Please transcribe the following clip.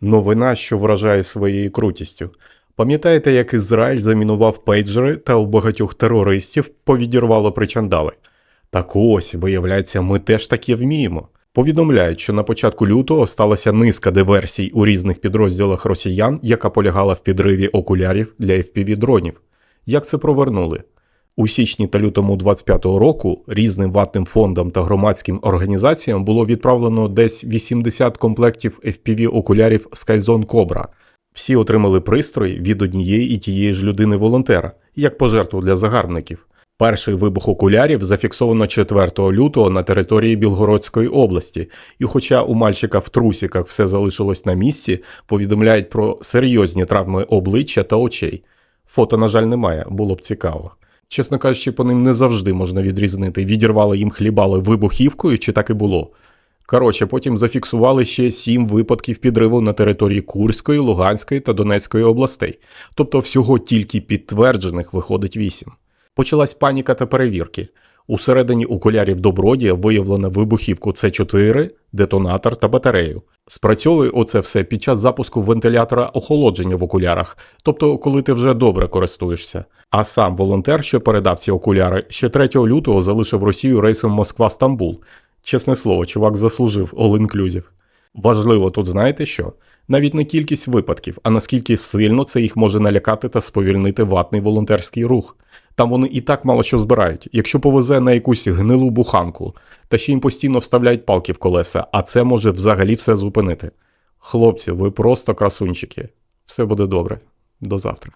Новина, що вражає своєю крутістю. Пам'ятаєте, як Ізраїль замінував пейджери та у багатьох терористів повідірвало причандали? Так ось, виявляється, ми теж таке вміємо. Повідомляють, що на початку лютого сталася низка диверсій у різних підрозділах росіян, яка полягала в підриві окулярів для FPV-дронів. Як це провернули? У січні та лютому 25-го року різним ватним фондам та громадським організаціям було відправлено десь 80 комплектів FPV-окулярів Skyzone Cobra. Всі отримали пристрої від однієї і тієї ж людини-волонтера, як пожертву для загарбників. Перший вибух окулярів зафіксовано 4 лютого на території Білгородської області, і хоча у мальчика в трусіках все залишилось на місці, повідомляють про серйозні травми обличчя та очей. Фото, на жаль, немає, було б цікаво. Чесно кажучи, по ним не завжди можна відрізнити, відірвали їм хлібали вибухівкою чи так і було. Коротше, потім зафіксували ще сім випадків підриву на території Курської, Луганської та Донецької областей, тобто всього тільки підтверджених виходить вісім. Почалась паніка та перевірки. Усередині окулярів Добродія виявлено вибухівку С4, детонатор та батарею. Спрацьовує оце все під час запуску вентилятора охолодження в окулярах, тобто коли ти вже добре користуєшся. А сам волонтер, що передав ці окуляри, ще 3 лютого залишив Росію рейсом Москва-Стамбул. Чесне слово, чувак заслужив all-inclusive. Важливо тут знаєте що? Навіть не кількість випадків, а наскільки сильно це їх може налякати та сповільнити ватний волонтерський рух. Там вони і так мало що збирають, якщо повезе на якусь гнилу буханку, та ще їм постійно вставляють палки в колеса, а це може взагалі все зупинити. Хлопці, ви просто красунчики. Все буде добре. До завтра.